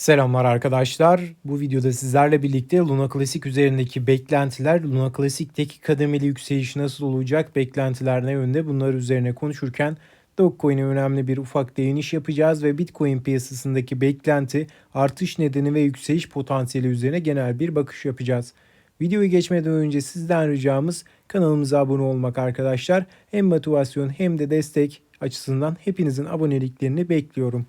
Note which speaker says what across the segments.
Speaker 1: Selamlar arkadaşlar. Bu videoda sizlerle birlikte Luna Classic üzerindeki beklentiler, Luna Classic'teki kademeli yükseliş nasıl olacak, beklentiler ne yönde bunlar üzerine konuşurken Dogecoin'e önemli bir ufak değiniş yapacağız ve Bitcoin piyasasındaki beklenti, artış nedeni ve yükseliş potansiyeli üzerine genel bir bakış yapacağız. Videoyu geçmeden önce sizden ricamız kanalımıza abone olmak arkadaşlar. Hem motivasyon hem de destek açısından hepinizin aboneliklerini bekliyorum.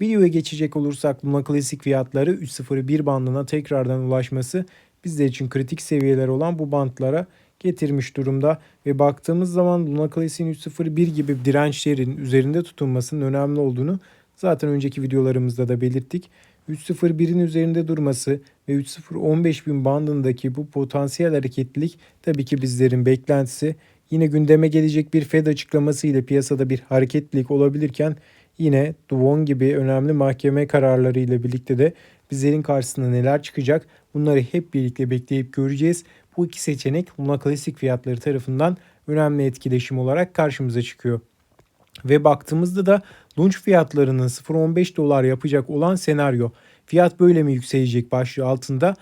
Speaker 1: Videoya geçecek olursak Luna Classic fiyatları 3.01 bandına tekrardan ulaşması bizler için kritik seviyeler olan bu bantlara getirmiş durumda ve baktığımız zaman Luna Classic'in 3.01 gibi dirençlerin üzerinde tutunmasının önemli olduğunu zaten önceki videolarımızda da belirttik. 3.01'in üzerinde durması ve 3.015 bin bandındaki bu potansiyel hareketlilik tabii ki bizlerin beklentisi. Yine gündeme gelecek bir Fed açıklaması ile piyasada bir hareketlilik olabilirken yine Duvon gibi önemli mahkeme kararları ile birlikte de bizlerin karşısına neler çıkacak bunları hep birlikte bekleyip göreceğiz. Bu iki seçenek Luna Classic fiyatları tarafından önemli etkileşim olarak karşımıza çıkıyor. Ve baktığımızda da launch fiyatlarının 0.15 dolar yapacak olan senaryo. Fiyat böyle mi yükselecek başlığı altında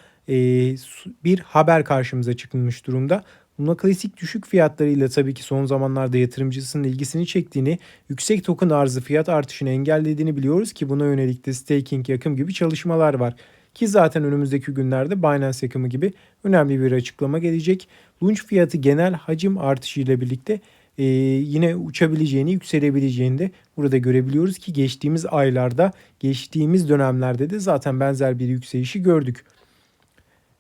Speaker 1: bir haber karşımıza çıkmış durumda. Luna klasik düşük fiyatlarıyla tabii ki son zamanlarda yatırımcısının ilgisini çektiğini, yüksek token arzı fiyat artışını engellediğini biliyoruz ki buna yönelik de staking yakım gibi çalışmalar var. Ki zaten önümüzdeki günlerde Binance yakımı gibi önemli bir açıklama gelecek. Launch fiyatı genel hacim artışı ile birlikte e, yine uçabileceğini, yükselebileceğini de burada görebiliyoruz ki geçtiğimiz aylarda, geçtiğimiz dönemlerde de zaten benzer bir yükselişi gördük.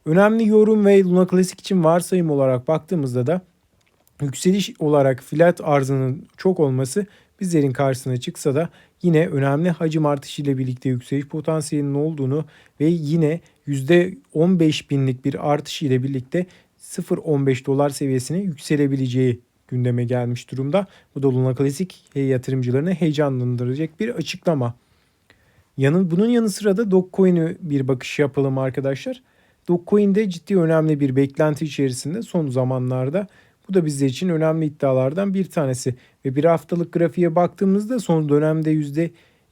Speaker 1: Önemli yorum ve Luna Classic için varsayım olarak baktığımızda da yükseliş olarak flat arzının çok olması bizlerin karşısına çıksa da yine önemli hacim artışı ile birlikte yükseliş potansiyelinin olduğunu ve yine %15 binlik bir artış ile birlikte 0.15 dolar seviyesine yükselebileceği gündeme gelmiş durumda. Bu da Luna Classic yatırımcılarını heyecanlandıracak bir açıklama. Yanın, bunun yanı sıra da Dogecoin'e bir bakış yapalım arkadaşlar. Dogecoin'de ciddi önemli bir beklenti içerisinde son zamanlarda. Bu da bizler için önemli iddialardan bir tanesi. Ve bir haftalık grafiğe baktığımızda son dönemde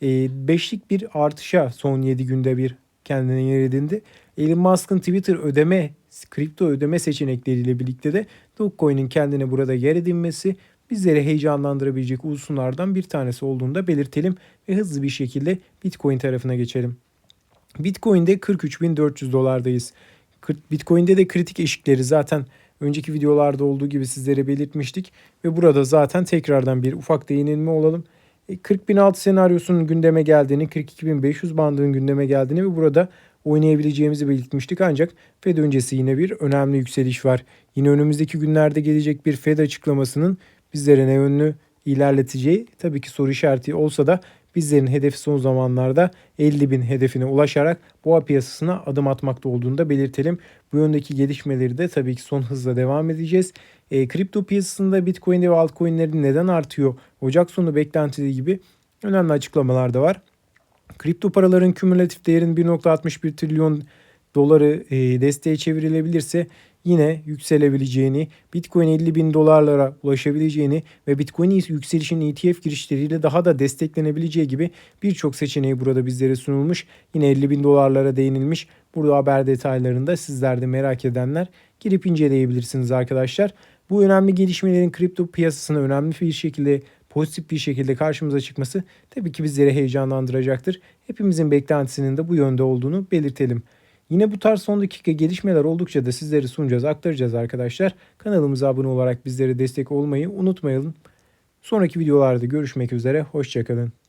Speaker 1: %5'lik e, bir artışa son 7 günde bir kendine yer edindi. Elon Musk'ın Twitter ödeme, kripto ödeme seçenekleriyle birlikte de Dogecoin'in kendine burada yer edinmesi bizleri heyecanlandırabilecek unsurlardan bir tanesi olduğunu da belirtelim ve hızlı bir şekilde Bitcoin tarafına geçelim. Bitcoin'de 43.400 dolardayız. Bitcoin'de de kritik eşikleri zaten önceki videolarda olduğu gibi sizlere belirtmiştik. Ve burada zaten tekrardan bir ufak değinilme olalım. 40.006 e, senaryosunun gündeme geldiğini, 42.500 bandının gündeme geldiğini ve burada oynayabileceğimizi belirtmiştik. Ancak Fed öncesi yine bir önemli yükseliş var. Yine önümüzdeki günlerde gelecek bir Fed açıklamasının bizlere ne yönlü ilerleteceği tabii ki soru işareti olsa da bizlerin hedefi son zamanlarda 50 bin hedefine ulaşarak boğa piyasasına adım atmakta olduğunu da belirtelim. Bu yöndeki gelişmeleri de tabii ki son hızla devam edeceğiz. E, kripto piyasasında Bitcoin'de ve altcoin'lerin neden artıyor? Ocak sonu beklentili gibi önemli açıklamalar da var. Kripto paraların kümülatif değerinin 1.61 trilyon doları e, desteğe çevrilebilirse yine yükselebileceğini, Bitcoin 50 bin dolarlara ulaşabileceğini ve Bitcoin yükselişinin ETF girişleriyle daha da desteklenebileceği gibi birçok seçeneği burada bizlere sunulmuş. Yine 50 bin dolarlara değinilmiş. Burada haber detaylarında sizler de merak edenler girip inceleyebilirsiniz arkadaşlar. Bu önemli gelişmelerin kripto piyasasına önemli bir şekilde pozitif bir şekilde karşımıza çıkması tabii ki bizleri heyecanlandıracaktır. Hepimizin beklentisinin de bu yönde olduğunu belirtelim. Yine bu tarz son dakika gelişmeler oldukça da sizlere sunacağız, aktaracağız arkadaşlar. Kanalımıza abone olarak bizlere destek olmayı unutmayalım. Sonraki videolarda görüşmek üzere, hoşçakalın.